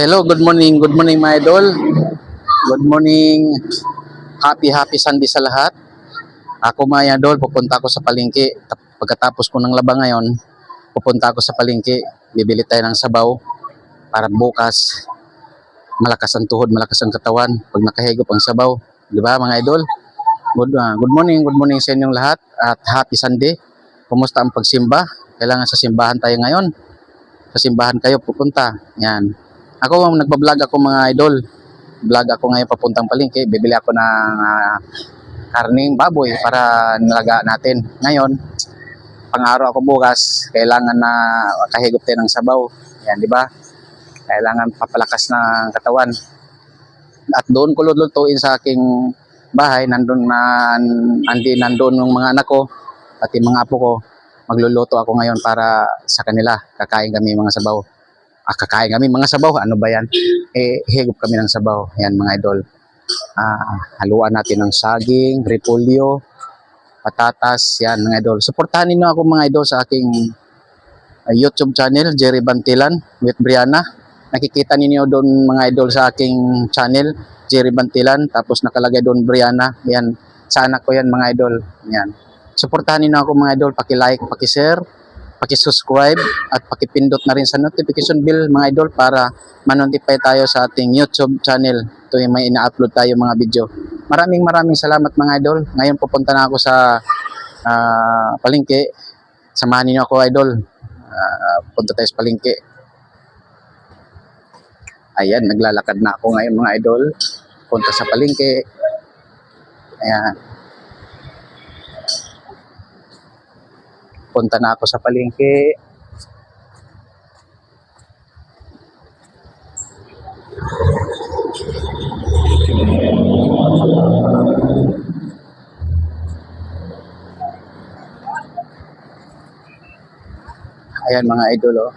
Hello, good morning. Good morning mga idol. Good morning. Happy, happy Sunday sa lahat. Ako mga idol, pupunta ako sa palengke. Tap- Pagkatapos ko ng laba ngayon, pupunta ako sa palengke. Bibili tayo ng sabaw para bukas malakas ang tuhod, malakas ang katawan pag nakahigop ang sabaw. Di ba mga idol? Good, ah, good morning, good morning sa inyong lahat at happy Sunday. Kumusta ang pagsimba? Kailangan sa simbahan tayo ngayon. Sa simbahan kayo pupunta. Yan. Ako nagbablog ako mga idol. Vlog ako ngayon papuntang palengke. Bibili ako ng karning baboy para nilaga natin. Ngayon, pang-araw ako bukas, kailangan na kahigop tayo ng sabaw. Yan, di ba? Kailangan papalakas ng katawan. At doon ko lulutuin sa aking bahay, nandun na andi nandun yung mga anak ko, pati mga apo ko. Magluluto ako ngayon para sa kanila. Kakain kami mga sabaw. Ah, kakain kami mga sabaw. Ano ba yan? Eh, higop kami ng sabaw. Yan mga idol. Ah, haluan natin ng saging, repolyo, patatas. Yan mga idol. Suportahan niyo ako mga idol sa aking ah, YouTube channel, Jerry Bantilan with Brianna. Nakikita ninyo doon mga idol sa aking channel, Jerry Bantilan. Tapos nakalagay doon Brianna. Yan. Sa anak ko yan mga idol. Yan. Suportahan niyo ako mga idol. Paki-like, paki-share, paki-subscribe at paki-pindot na rin sa notification bell mga idol para ma-notify tayo sa ating YouTube channel. Yung may ina-upload tayo mga video. Maraming maraming salamat mga idol. Ngayon pupunta na ako sa ah, palengke. Samahan niyo ako idol. Ah, punta tayo sa palengke. Ayan, naglalakad na ako ngayon mga idol. Punta sa palengke. Ayan. Punta na ako sa palengke. Ayan mga idol oh.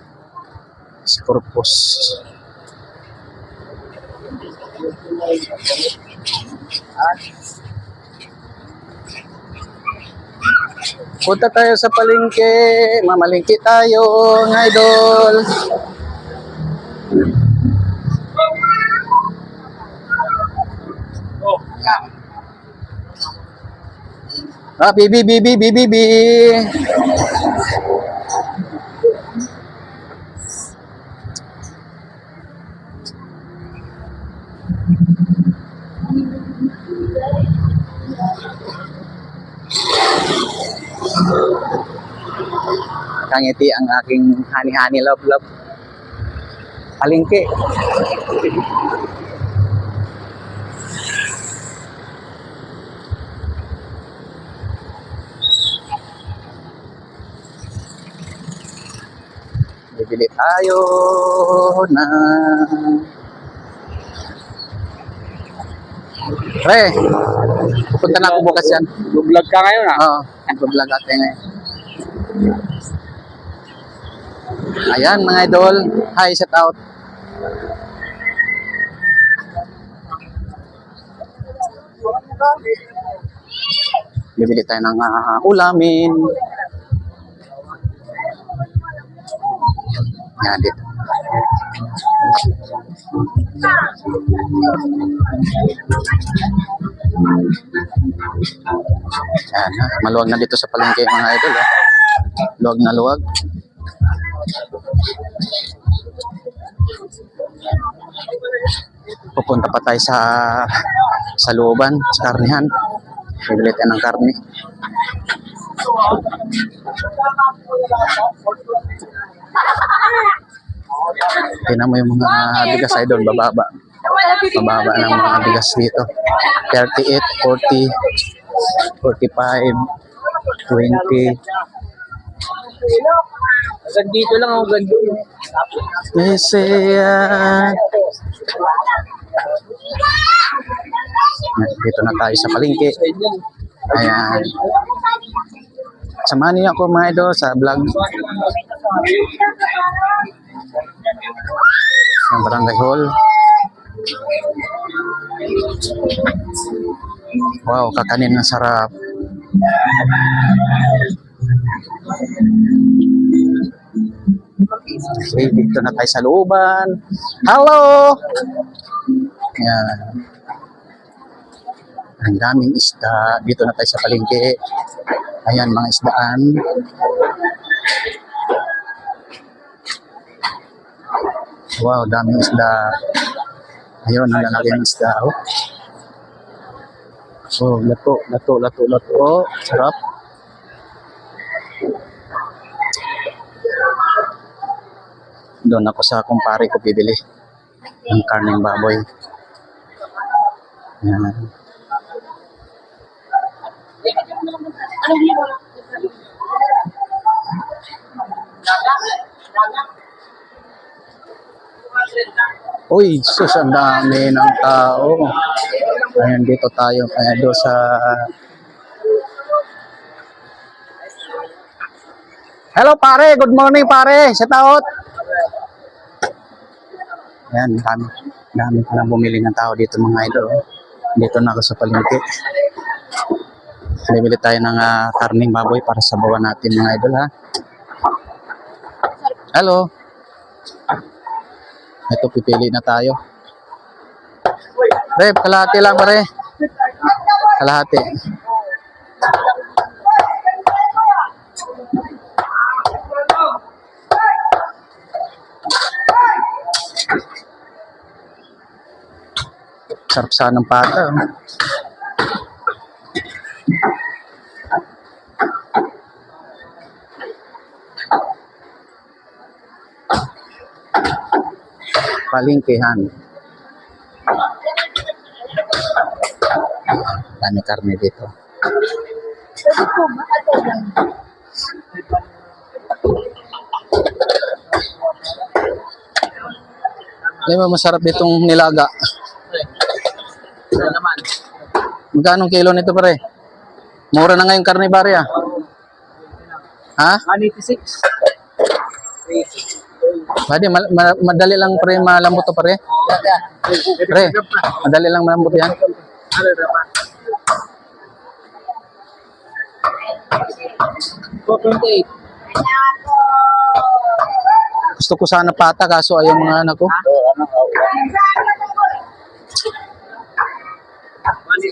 Scorpus. Punta tayo sa palengke, mamalingki tayo, mga idol. Ah, bibi, bibi, bibi, bibi. Kangiti ang aking hani-hani love love. Palingki. Bibili tayo na Pre, pupunta na ako bukas yan. Vlog ka ngayon ah. Oo, nag-vlog ate ngayon. Ayan mga idol, hi, shout out. Bibili tayo ng ah, ulamin. Yan dito. Yan, ah, maluwag na dito sa palengke mga idol. Ah. Luwag na luwag. Pupunta pa tayo sa sa looban, sa karnihan. Tayo ng karne. Tingnan mo yung mga bigas idol, bababa. Bababa ng mga bigas dito. 38, 40, 45, 20. Hanggang dito lang ako gando. Mesaya. Dito na tayo sa palengke. Ayan. Samahan niyo ako mga idol sa vlog ng Barangay Hall. Wow, kakanin na sarap. Okay, dito na tayo sa looban. Hello! Yan. Ang daming isda. Dito na tayo sa palengke. Ayan, mga isdaan. Wow, daming isda. Ayun, ang lalaki ng isda. Oh. Oh, lato, lato, lato, lato. Oh, sarap. Doon ako sa kumpare ko bibili ng karneng baboy. Yan. Uy, sus, ang dami ng tao. Ayan, dito tayo. Kaya doon sa... Hello pare, good morning pare. Shout out. Ayan, dami. Dami ka lang bumili ng tao dito mga idol. Dito na ako sa palengke. Bibili tayo ng ah, karning baboy para sa bawa natin mga idol ha. Hello. Ito, pipili na tayo. Pre, kalahati lang pare. Kalahati. Sarap sana ng pata. oh. Palingkihan. Dami karne dito. Di ba masarap itong nilaga? Ano naman? Magkano kilo nito pare? Mura na ngayon karne pare ah. Ha? 186. Pwede, ma- ma- madali lang pre malambot to pare. Pre, madali lang malambot yan. Ano naman? 428. Gusto ko sana pata kaso ayaw mga anak ko.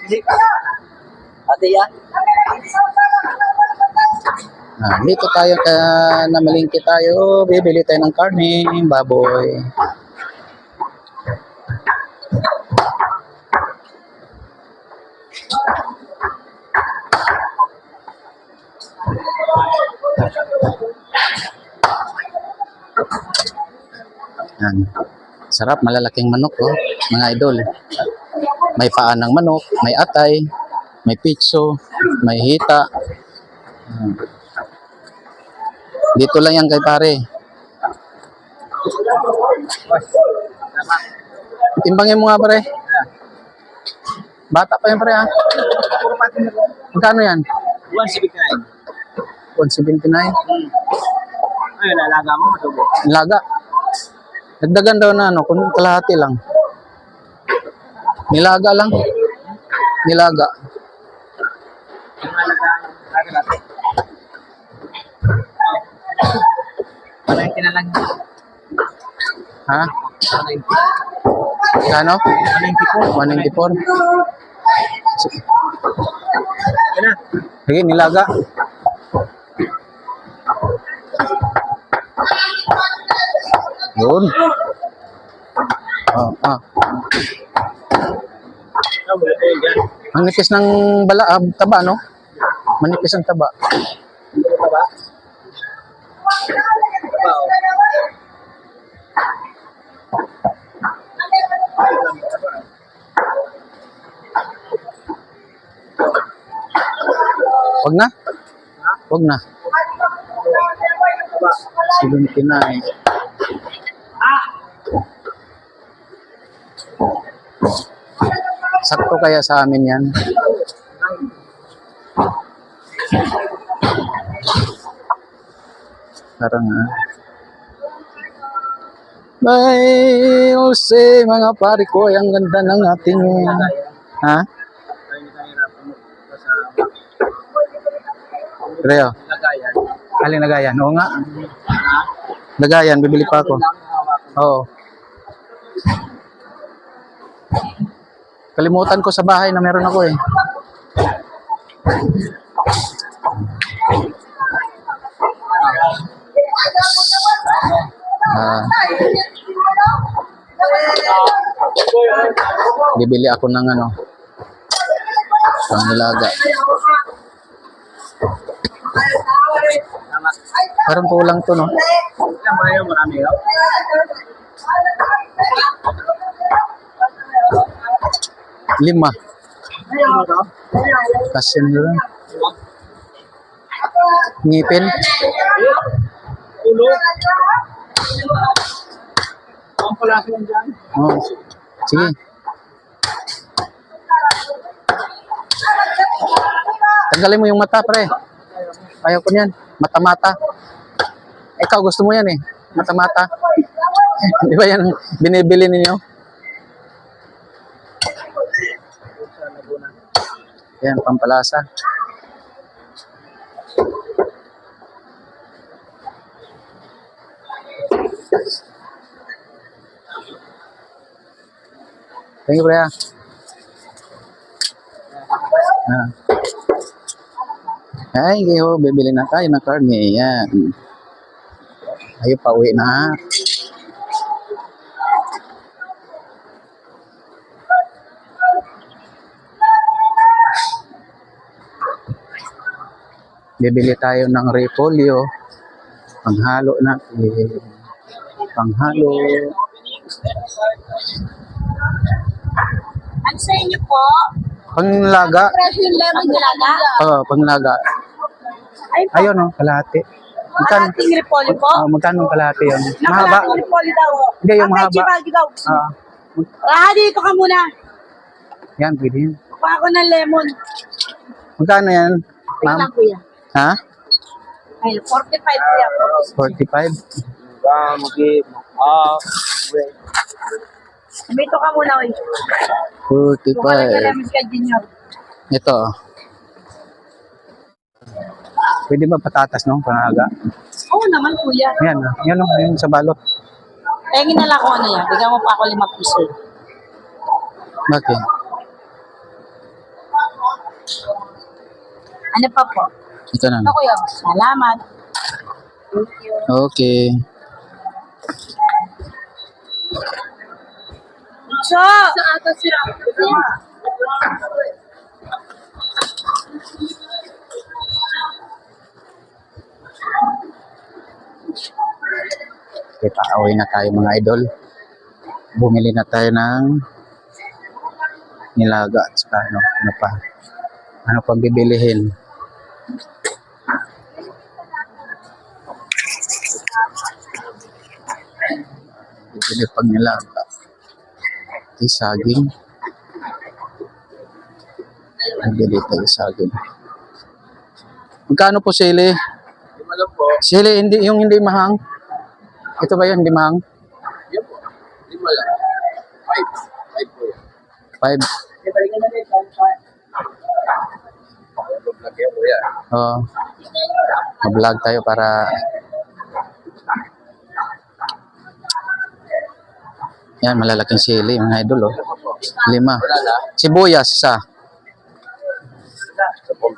186. Ate ya? Ah, dito tayo kaya namalingki tayo. Bibili tayo ng karne, baboy. Yan. Sarap, malalaking manok, oh, mga idol. May paa ng manok, may atay, may pitso, may hita. Hmm. Dito lang yan kay pare. Timbangin mo nga pare. Bata pa yan pare ha. Magkano yan? 179. 179. Ayun, nalaga mo, matubo. Laga. Dagdagan daw na ano, kung kalahati lang. Nilaga lang. Nilaga. Ano natin? Parang kinalang Ha? 190. Kano? 194. 194. Sige. Yan na. Sige, nilaga. Yun. Ah, ah. Ikaw, wala tayo dyan. Ang nipis ng bala, ah, taba, no? Manipis ang taba. Ba ba? Ba. Wag na? Wag na. 79. Sakto kaya sa amin yan? Parang ah. May Jose, mga pare ko, ang ganda ng ating... Ha? Reo, lagayan. alin nagayan? Oo nga. Lagayan, bibili pa ako. Oo. Kalimutan ko sa bahay na meron ako eh. Ah. bibili ako ng ano pangilaga. Parang kulang to, no? Ilan ba yun? Marami yun? Lima. Ano to? Kasi nila. Ngipin. Ulo? Ang. Oh. Sige. Tanggalin mo yung mata, pre. Ayaw ko niyan. Mata-mata. Ikaw, gusto mo yan eh. Mata-mata. Di ba yan binibili ninyo? Sa Laguna. Yan, pampalasa. Thank you, Brea. Ah. Ay, kayo, bibili na tayo ng karne. Yan. Ayo, pauwi na. Bibili tayo ng repolyo. Panghalo natin. Panghalo. Ano sa inyo po? Panglaga. Yung lemon? Oo, panglaga. Ay po, Ayun, oh, kalahati. Magkano? kalating repolyo po? Ah, magkano ang kalahati yun? Mahaba. Nakalating repolyo daw. Hindi, yung Ang mahaba. bag daw. Ah, Ah, dito ka muna. yan, pwede yun. Kuha ako ng lemon. Magkano yan? Ma'am? lang kuya. Ha? Ay, 45 kuya po. 45? Bamgi. Ah. Wait. Dito ka muna, oy. Kuha lang 45. yung lemon kay Junior. Ito. oh. Pwede ba patatas, no? Pangaga. Oo naman, kuya. Yan, oh. yan, oh, yung sa balot. Pengin na lang ako ano yan. Bigyan mo pa ako limang piso. Bakit? Ano pa po? Ito na. Ito kuya. Salamat. Thank you. Okay. So, sa atas sila. Okay, pauwi na tayo mga idol. Bumili na tayo ng nilaga at saka ano, ano pa. Ano pang bibilihin. Bibili pang nilaga. Okay, saging. Bibili tayo saging. Magkano po sili? Lima po. Sili, hindi, yung hindi mahang. Ito ba yun, hindi mahang? Yan po. Lima lang. Five. Five po. Five. Vlog yan yan? Oo. Mag-vlog tayo para Yan, malalaking sili, mga idol, oh. Lima. Sibuyas, isa.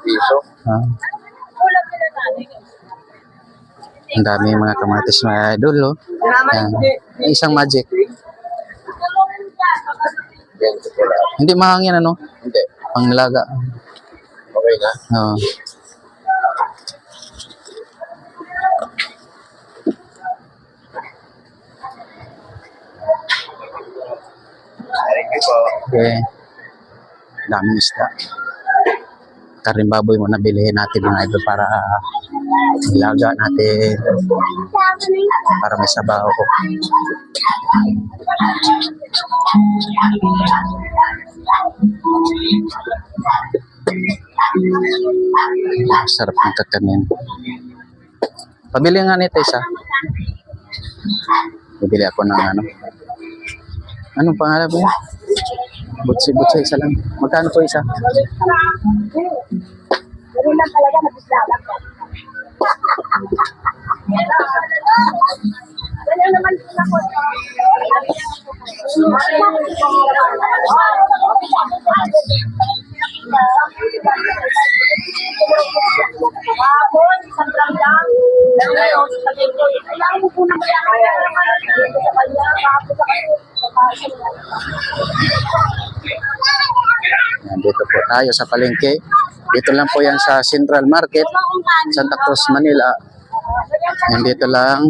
Piso. Ah, ang dami mga kamatis, mga idol, oh. Yan. Isang magic. Hindi mahang yan, ano? Hindi. Panglaga. Okay na. Oo. Thank Okay. Daming isda. Karing baboy mo nabilihin natin mga idol para ilaga natin para may sabaw ko. Sarap ng kakanin. Pabili nga nito isa. Bibili ako ng ano. Anong pangalan mo yan? Butsi, butsi, isa lang. Magkano po isa? Ganun lang talaga, nag-islamag ka. Tayo sa palengke. Dito lang po yan sa Central Market, Santa Cruz, Manila. Yan dito lang.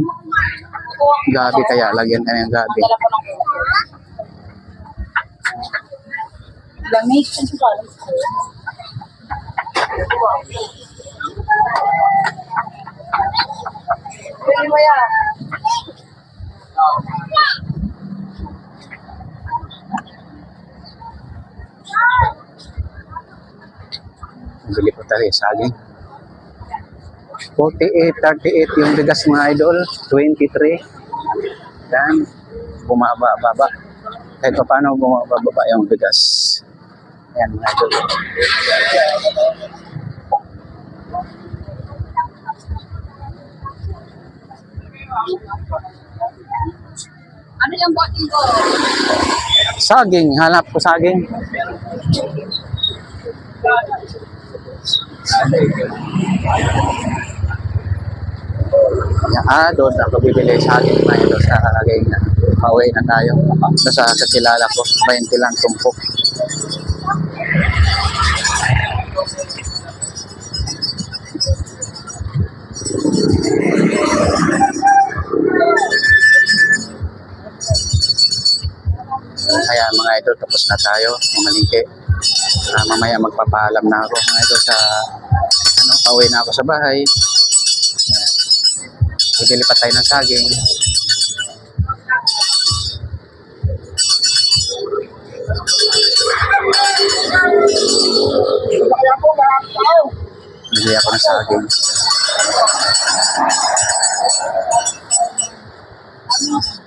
Gabi kaya, lagyan tayo ng gabi. Lamig. Mo yan. Bili po tayo saging. 48, 38 yung bigas mga idol. 23. Yan. Bumaba-baba. Kahit pa paano bumaba-baba yung bigas. Yan mga idol. Ano yung boting ko? Saging. Hanap ko saging. Yan, ah, doon ako bibili saging mga idol sa saging na. Pauwi na tayo. Ito sa kakilala ko. 20 lang tumpok. Kaya mga idol, tapos na tayo. Malingke. Ah, mamaya magpapaalam na ako mga idol sa ano, pauwi na ako sa bahay. Ah, Bibili pa tayo ng saging. Bibili ako ng saging. Wala sa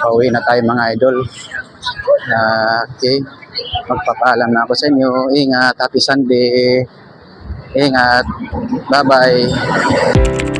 Pauwi na tayo mga idol. Ah, okay. Magpapaalam na ako sa inyo. Ingat. Happy Sunday. Ingat. Bye-bye.